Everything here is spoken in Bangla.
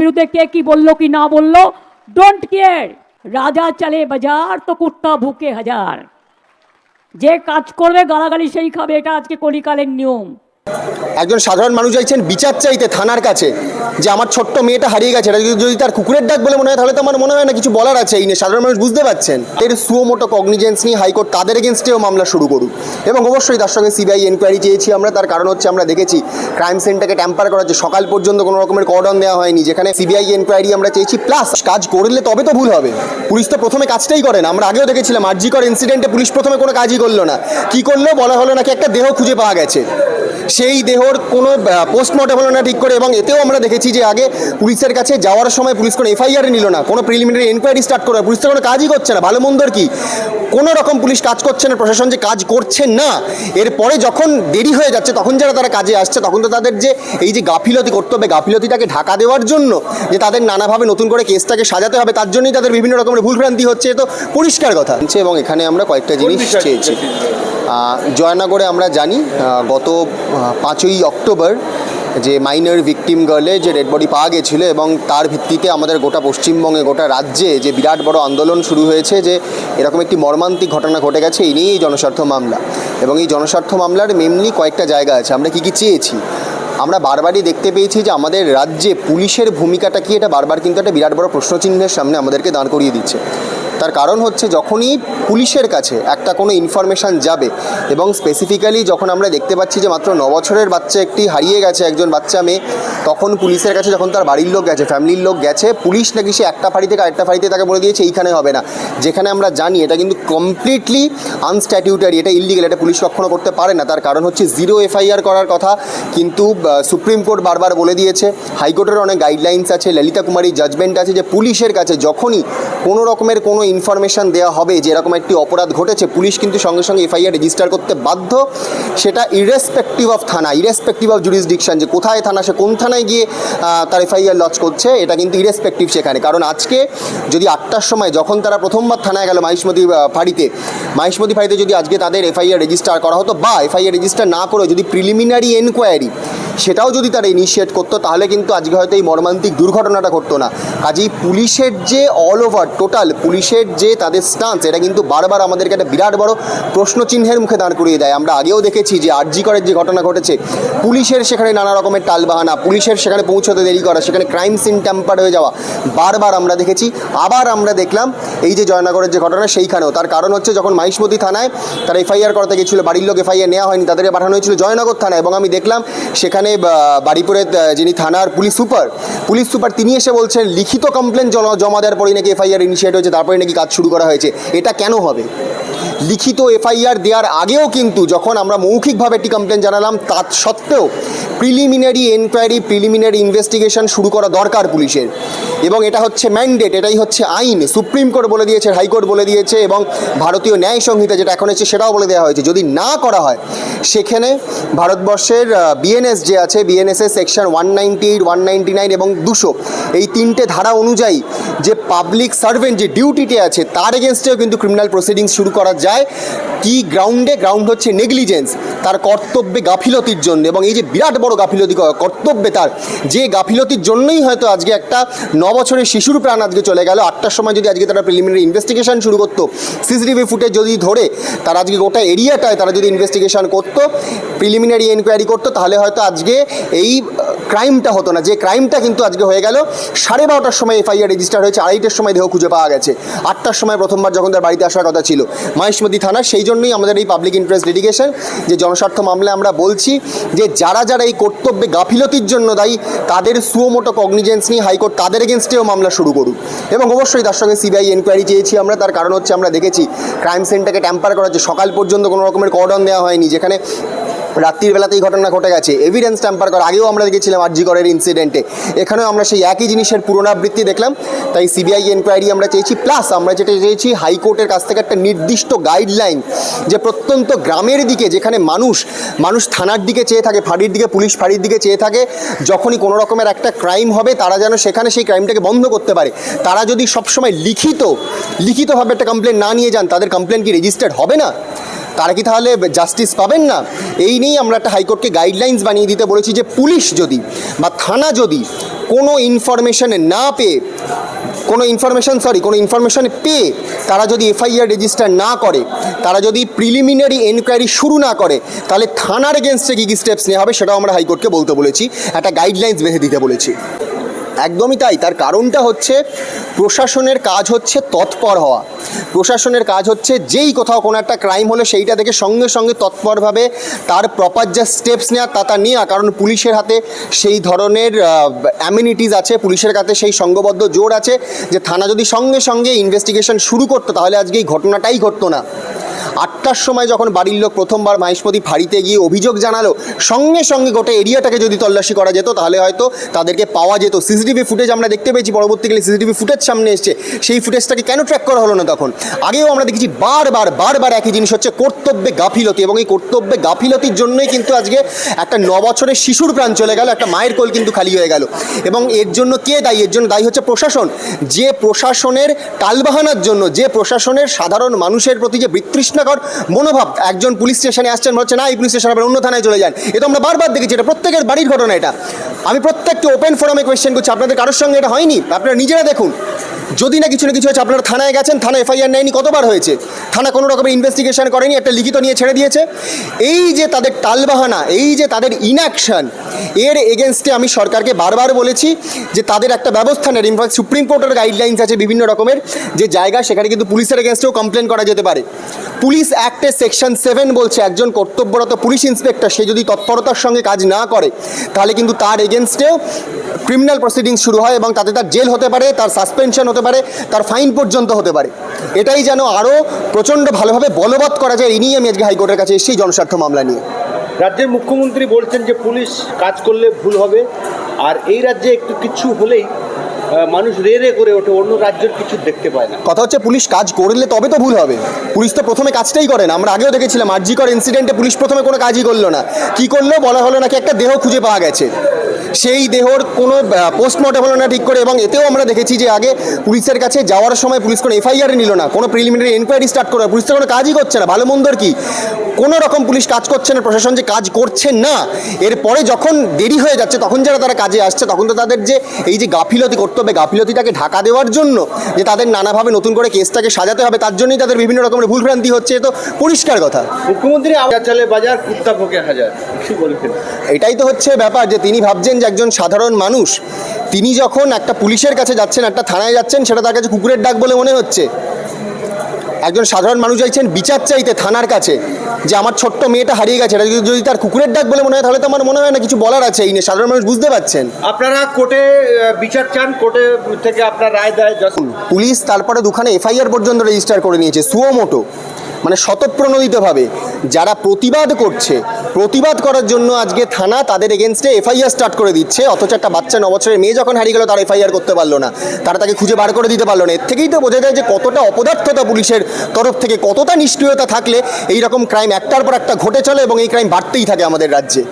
বিরুদ্ধে কে কি বলল কি না বলল? ডোন্ট কেয়ার রাজা চলে বাজার, তো কুত্তা ভুকে হাজার। যে কাজ করবে, গালাগালি সেই খাবে, এটা আজকে কলিকালের নিয়ম। একজন সাধারণ মানুষ চাইছেন বিচার চাইতে থানার কাছে, যে আমার ছোট্ট মেয়েটা হারিয়ে গেছে, এটা যদি তার কুকুরের ডাক বলে মনে হয়, তাহলে তো আমার মনে হয় না কিছু বলার আছে, এই নিয়ে সাধারণ মানুষ বুঝতে পারছেন। এর সুমোটো কগনিজেন্স নিয়ে হাইকোর্ট তাদের এগেনস্টেও মামলা শুরু করুক। এবং অবশ্যই তার সঙ্গে সিবিআই এনকোয়ারি চেয়েছি আমরা, তার কারণ হচ্ছে আমরা দেখেছি ক্রাইম সেন্টারকে ট্যাম্পার করা হচ্ছে, সকাল পর্যন্ত কোনো রকমের কর্ডন দেওয়া হয়নি, যেখানে সিবিআই এনকোয়ারি আমরা চেয়েছি প্লাস কাজ করলে তবে তো ভুল হবে। পুলিশ তো প্রথমে কাজটাই করে না, আমরা আগেও দেখেছিলাম আরজিকর ইনসিডেন্টে পুলিশ প্রথমে কোনো কাজই করল না। কি করল বলা হলো নাকি একটা দেহ খুঁজে পাওয়া গেছে। সেই দেহর কোনো পোস্টমর্টম হলো না ঠিক করে এবং এতেও আমরা দেখেছি যে আগে পুলিশের কাছে যাওয়ার সময় পুলিশ কোনো এফআইআর নিল না কোনো প্রিলিমিনারি এনকোয়ারি স্টার্ট করে পুলিশ তো কোনো কাজই করছে না ভালো মন্দর কি? কোনো রকম পুলিশ কাজ করছে না প্রশাসন যে কাজ করছে না এরপরে যখন দেরি হয়ে যাচ্ছে তখন যারা তারা কাজে আসছে তখন তো তাদের যে এই যে গাফিলতি করতে হবে গাফিলতিটাকে ঢাকা দেওয়ার জন্য যে তাদের নানাভাবে নতুন করে কেসটাকে সাজাতে হবে তার জন্যই তাদের বিভিন্ন রকমের ভুলভ্রান্তি হচ্ছে এ তো পরিষ্কার কথা। এবং এখানে আমরা কয়েকটা জিনিস চেয়েছি। জয়নগরে আমরা জানি গত পাঁচই অক্টোবর যে মাইনর ভিকটিম গার্লে যে ডেড বডি পাওয়া গেছিল এবং তার ভিত্তিতে আমাদের গোটা পশ্চিমবঙ্গে, গোটা রাজ্যে যে বিরাট বড় আন্দোলন শুরু হয়েছে যে এরকম একটি মর্মান্তিক ঘটনা ঘটে গেছে, এই নিয়েই জনস্বার্থ মামলা। এবং এই জনস্বার্থ মামলার মেনলি কয়েকটা জায়গা আছে, আমরা কী কী চেয়েছি? আমরা বারবারই দেখতে পেয়েছি যে আমাদের রাজ্যে পুলিশের ভূমিকাটা কি, এটা বারবার কিন্তু একটা বিরাট বড় প্রশ্নচিহ্নের সামনে আমাদেরকে দাঁড় করিয়ে দিচ্ছে। তার কারণ হচ্ছে যখনই পুলিশের কাছে একটা কোনো ইনফরমেশান যাবে এবং স্পেসিফিক্যালি যখন আমরা দেখতে পাচ্ছি যে মাত্র ন বছরের বাচ্চা একটি হারিয়ে গেছে একজন বাচ্চা মেয়ে, তখন পুলিশের কাছে যখন তার বাড়ির লোক গেছে ফ্যামিলির লোক গেছে, পুলিশ নাকি সে একটা ফাঁড়ি থেকে আরেকটা ফাঁড়িতে তাকে বলে দিয়েছে, এইখানে হবে না। যেখানে আমরা জানি এটা কিন্তু কমপ্লিটলি আনস্ট্যাটিউটারি এটা ইলিগেল এটা পুলিশ কখনো করতে পারে না। তার কারণ হচ্ছে জিরো এফআইআর করার কথা, কিন্তু সুপ্রিম কোর্ট বারবার বলে দিয়েছে। হাইকোর্টের অনেক গাইডলাইন্স আছে ললিতা কুমারী জাজমেন্ট আছে যে পুলিশের কাছে যখনই কোনো রকমের কোনো ইনফরমেশান দেওয়া হবে যে এরকম একটি অপরাধ ঘটেছে, পুলিশ কিন্তু সঙ্গে সঙ্গে এফআইআর রেজিস্টার করতে বাধ্য। সেটা ইরেসপেক্টিভ অফ থানা ইরেসপেক্টিভ অফ জুরিসডিকশন যে কোথায় থানা, সে কোন থানায় গিয়ে তার এফআইআর লঞ্চ করছে, এটা কিন্তু ইরেসপেক্টিভ সেখানে। কারণ আজকে যদি আটটার সময় যখন তারা প্রথমবার থানায় গেল মাহিষ্মতি ফাঁড়িতে মাহিষ্মতি ফাঁড়িতে যদি আজকে তাদের এফআইআর রেজিস্টার করা হতো বা এফআইআর রেজিস্টার না করে যদি প্রিলিমিনারি এনকোয়ারি সেটাও যদি তারা ইনিশিয়েট করতো, তাহলে কিন্তু আজকে হয়তো এই মর্মান্তিক দুর্ঘটনাটা ঘটতো না। কাজেই পুলিশের যে অল ওভার টোটাল পুলিশের যে তাদের স্টান্স এটা কিন্তু বারবার আমাদেরকে একটা বিরাট বড় প্রশ্নচিহ্নের মুখে দাঁড় করিয়ে দেয়। আমরা আগেও দেখেছি যে আরজি করের যে ঘটনা ঘটেছে, পুলিশের সেখানে নানা রকমের টালবাহানা, পুলিশের সেখানে পৌঁছতে দেরি করা, সেখানে ক্রাইম সিন ট্যাম্পার হয়ে যাওয়া, বারবার আমরা দেখেছি। আবার আমরা দেখলাম এই যে জয়নগরের যে ঘটনা, সেইখানেও। তার কারণ হচ্ছে যখন মাহিষ্মতি থানায় তারা এফআইআর করতে গেছিল, বাড়ির লোক এফআইআর নেওয়া হয়নি, তাদেরকে পাঠানো হয়েছিল জয়নগর থানায় এবং আমি দেখলাম সেখানে বা, বাড়িপুরের যিনি থানার পুলিশ সুপার পুলিশ সুপার তিনি এসে বলছেন লিখিত কমপ্লেন জমা দেওয়ার পরেই নাকি এফআইআর ইনিশিয়েট হয়েছে তারপরে নাকি কাজ শুরু করা হয়েছে। এটা কেন হবে? লিখিত এফআইআর দেওয়ার আগেও কিন্তু যখন আমরা মৌখিকভাবে একটি কমপ্লেন জানালাম তা সত্ত্বেও প্রিলিমিনারি এনকোয়ারি প্রিলিমিনারি ইনভেস্টিগেশন শুরু করা দরকার পুলিশের। এবং এটা হচ্ছে ম্যান্ডেট এটাই হচ্ছে আইন। সুপ্রিম কোর্ট বলে দিয়েছে, হাইকোর্ট বলে দিয়েছে, এবং ভারতীয় ন্যায় সংহিতা যেটা এখন হচ্ছে সেটাও বলে দেওয়া হয়েছে। যদি না করা হয়, সেখানে ভারতবর্ষের বিএনএস যে আছে বিএনএসের section one ninety eight one ninety nine এবং দুশো, এই তিনটে ধারা অনুযায়ী যে পাবলিক সার্ভেন্ট যে ডিউটিতে আছে, তার এগেনস্টেও কিন্তু ক্রিমিনাল প্রসিডিংস শুরু করা যায় কি গ্রাউন্ডে গ্রাউন্ড হচ্ছে নেগলিজেন্স তার কর্তব্যে গাফিলতির জন্য এবং এই যে বিরাট বড় গাফিলতি কর্তব্যে তার যে গাফিলতির জন্যই হয়তো আজকে একটা ন বছরের শিশুর প্রাণ আজকে চলে গেল। আটটার সময় যদি আজকে তারা প্রিলিমিনারি ইনভেস্টিগেশন শুরু করতো সিসিটিভি ফুটেজ যদি ধরে তারা আজকে গোটা এরিয়াটায় তারা যদি ইনভেস্টিগেশন করতো প্রিলিমিনারি এনকোয়ারি করতো, তাহলে হয়তো আজকে এই ক্রাইমটা হতো না। যে ক্রাইমটা কিন্তু আজকে হয়ে গেল। সাড়ে বারোটার সময় এফআইআর রেজিস্টার হয়েছে, আড়াইটার সময় দেহ খুঁজে পাওয়া গেছে। আটটার সময় প্রথমবার যখন তার বাড়িতে আসার কথা ছিল, মহেশমতি থানা সেই জন্যই আমাদের এই পাবলিক ইন্টারেস্ট লিটিগেশন যে জনস্বার্থ মামলায় আমরা বলছি যে যারা যারা এই কর্তব্যে গাফিলতির জন্য দায়ী, তাদের সুমোটো কগনিজেন্স নিয়ে হাইকোর্ট তাদের এগেনস্টেও মামলা শুরু করুক। এবং অবশ্যই তার সঙ্গে সিবিআই এনকোয়ারি চেয়েছি আমরা, তার কারণ হচ্ছে আমরা দেখেছি ক্রাইম সেন্টারকে ট্যাম্পার করা হচ্ছে সকাল পর্যন্ত কোনো রকমের কর্ডন দেওয়া হয়নি, যেখানে রাত্রির বেলাতেই ঘটনা ঘটে গেছে। এভিডেন্স ট্যাম্পার করা আগেও আমরা দেখেছিলাম আরজি করের ইনসিডেন্টে এখানেও আমরা সেই একই জিনিসের পুনরাবৃত্তি দেখলাম। তাই সিবিআই এনকোয়ারি আমরা চেয়েছি প্লাস আমরা যেটা চেয়েছি হাইকোর্টের কাছ থেকে একটা নির্দিষ্ট গাইডলাইন যে প্রত্যন্ত গ্রামের দিকে যেখানে মানুষ মানুষ থানার দিকে চেয়ে থাকে, ফাঁড়ির দিকে, পুলিশ ফাঁড়ির দিকে চেয়ে থাকে, যখনই কোনো রকমের একটা ক্রাইম হবে, তারা যেন সেখানে সেই ক্রাইমটাকে বন্ধ করতে পারে। তারা যদি সবসময় লিখিত, লিখিতভাবে একটা কমপ্লেন না নিয়ে যান, তাদের কমপ্লেন কি রেজিস্টার্ড হবে না? তারা কি তাহলে জাস্টিস পাবেন না? এই নিয়েই আমরা একটা হাইকোর্টকে গাইডলাইন্স বানিয়ে দিতে বলেছি যে পুলিশ যদি বা থানা যদি কোনো ইনফরমেশন না পেয়ে, কোনো ইনফরমেশন সরি কোনো ইনফরমেশন পেয়ে তারা যদি এফআইআর রেজিস্টার না করে, তারা যদি প্রিলিমিনারি এনকোয়ারি শুরু না করে, তাহলে থানার এগেনস্টে কী কী স্টেপস নেওয়া হবে সেটাও আমরা হাইকোর্টকে বলতে বলেছি, একটা গাইডলাইন্স বেঁধে দিতে বলেছি। একদমই তাই, তার কারণটা হচ্ছে প্রশাসনের কাজ হচ্ছে তৎপর হওয়া। প্রশাসনের কাজ হচ্ছে যেই কোথাও কোনো একটা ক্রাইম হলে সেইটা থেকে সঙ্গে সঙ্গে তৎপরভাবে তার প্রপার যা স্টেপস নেওয়া তা তা নেওয়া কারণ পুলিশের হাতে সেই ধরনের অ্যামিনিটিস আছে, পুলিশের কাছে সেই সঙ্গবদ্ধ জোর আছে যে থানা যদি সঙ্গে সঙ্গে ইনভেস্টিগেশন শুরু করতো, তাহলে আজকে এই ঘটনাটাই ঘটতো না। আটটার সময় যখন বাড়ির লোক প্রথমবার মাহেশপতি ফাঁড়িতে গিয়ে অভিযোগ জানালো, সঙ্গে সঙ্গে গোটা এরিয়াটাকে যদি তল্লাশি করা যেত, তাহলে হয়তো তাদেরকে পাওয়া যেত। সিসিটিভি ফুটেজ আমরা দেখতে পেয়েছি, পরবর্তীকালে সিসিটিভি ফুটেজ সামনে এসছে। সেই ফুটেজটাকে কেন ট্র্যাক করা হলো না তখন? আগেও আমরা দেখেছি বারবার বারবার একই জিনিস হচ্ছে, কর্তব্যে গাফিলতি। এবং এই কর্তব্যে গাফিলতির জন্যই কিন্তু আজকে একটা ন বছরের শিশুর প্রাণ চলে গেল, একটা মায়ের কোল কিন্তু খালি হয়ে গেল। এবং এর জন্য কে দায়ী? এর জন্য দায়ী হচ্ছে প্রশাসন। যে প্রশাসনের টালবাহানার জন্য, যে প্রশাসনের সাধারণ মানুষের প্রতি যে বিতৃষ্ণাকর মনোভাব। একজন পুলিশ স্টেশনে আসছেন হচ্ছে না, এই পুলিশ স্টেশন আবার অন্য থানায় চলে যান। এ তো আমরা বারবার দেখেছি, এটা প্রত্যেকের বাড়ির ঘটনা এটা। আমি প্রত্যেকটি ওপেন ফোরামে কোয়েশ্চেন করছি, আপনাদের কারোর সঙ্গে এটা হয়নি? আপনারা নিজেরা দেখুন। যদি না কিছু না কিছু হয়েছে, আপনারা থানায় গেছেন থানা এফআইআর নেয়নি, কতবার হয়েছে? থানা কোনো রকমের ইনভেস্টিগেশন করেনি, একটা লিখিত নিয়ে ছেড়ে দিয়েছে। এই যে তাদের টালবাহানা, এই যে তাদের ইনঅ্যাকশন এর এগেনস্টে আমি সরকারকে বারবার বলেছি যে তাদের একটা ব্যবস্থা নেই ইনফ্যাক্ট সুপ্রিম কোর্টের গাইডলাইন্স আছে বিভিন্ন রকমের। যে জায়গা, সেখানে কিন্তু পুলিশের এগেনস্টেও কমপ্লেন করা যেতে পারে। পুলিশ অ্যাক্টের সেকশন সেভেন বলছে, একজন কর্তব্যরত পুলিশ ইন্সপেক্টর সে যদি তৎপরতার সঙ্গে কাজ না করে, তাহলে কিন্তু তার এগেনস্টেও ক্রিমিনাল প্রসিডিং শুরু হয় এবং তাতে তার জেল হতে পারে, তার সাসপেনশন হতে পারে, তার ফাইন পর্যন্ত হতে পারে। এটাই যেন আরও প্রচণ্ড ভালোভাবে বলবৎ করা যায় এই নিয়ে আমি আজকে হাইকোর্টের কাছে এসেছি জনস্বার্থ মামলা নিয়ে। রাজ্যের মুখ্যমন্ত্রী বলছেন যে পুলিশ কাজ করলে ভুল হবে। আর এই রাজ্যে একটু কিছু হলেই মানুষ রে রে করে ওঠে, অন্য রাজ্যের কিছু দেখতে পায় না। কথা হচ্ছে পুলিশ কাজ করলে তবে তো ভুল হবে। পুলিশ তো প্রথমে কাজটাই করে না। আমরা আগেও দেখেছিলাম, আরজিকর ইনসিডেন্টে পুলিশ প্রথমে কোনো কাজই করল না। কি করল বলা হলো নাকি একটা দেহ খুঁজে পাওয়া গেছে। সেই দেহর কোনো পোস্টমর্টম হলো না ঠিক করে এবং এতেও আমরা দেখেছি যে আগে পুলিশের কাছে যাওয়ার সময় পুলিশ কোনো এফআইআর নিল না কোনো প্রিলিমিনারি এনকোয়ারি স্টার্ট করে পুলিশ তো কোনো কাজই করছে না ভালো মন্দর কি? কোনো রকম পুলিশ কাজ করছে না প্রশাসন যে কাজ করছে না এরপরে যখন দেরি হয়ে যাচ্ছে তখন যারা তারা কাজে আসছে তখন তো তাদের যে এই যে গাফিলতি করতে হবে গাফিলতিটাকে ঢাকা দেওয়ার জন্য যে তাদের নানাভাবে নতুন করে কেসটাকে সাজাতে হবে তার জন্যই তাদের বিভিন্ন রকমের ভুলভ্রান্তি হচ্ছে এ তো পরিষ্কার কথা। মুখ্যমন্ত্রী চালে বাজার কুত্তা ভোগে হাজার এটাই তো হচ্ছে ব্যাপার যে তিনি ভাবছেন যে একজন সাধারণ মানুষ তিনি যখন একটা পুলিশের কাছে যাচ্ছেন একটা থানায় যাচ্ছেন সেটা তার কাছে কুকুরের ডাক বলে মনে হচ্ছে। একজন সাধারণ মানুষ চাইছেন বিচার চাইতে থানার কাছে যে আমার ছোট্ট মেয়েটা হারিয়ে গেছে এটা যদি- যদি তার কুকুরের ডাক বলে মনে হয় তাহলে তো আমার মনে হয় না কিছু বলার আছে এই নিয়ে। সাধারণ মানুষ বুঝতে পারছেন? আপনারা কোর্টে বিচার চান? কোর্টে থেকে আপনার রায় দেয়? পুলিশ তারপরে দুখানে এফআইআর পর্যন্ত রেজিস্টার করে নিয়েছে সুয়োমোটো মানে স্বতঃপ্রণোদিতভাবে যারা প্রতিবাদ করছে, প্রতিবাদ করার জন্য আজকে থানা তাদের এগেনস্টে এফআইআর স্টার্ট করে দিচ্ছে। অথচ একটা বাচ্চা ন বছরের মেয়ে যখন হারিয়ে গেল, তারা এফআইআর করতে পারল না। তারা তাকে খুঁজে বার করে দিতে পারল না। এর থেকেই তো বোঝা যায় যে কতটা অপদার্থতা পুলিশের তরফ থেকে, কতটা নিষ্ক্রিয়তা থাকলে এই রকম ক্রাইম একটার পর একটা ঘটে চলে এবং এই ক্রাইম বাড়তেই থাকে আমাদের রাজ্যে।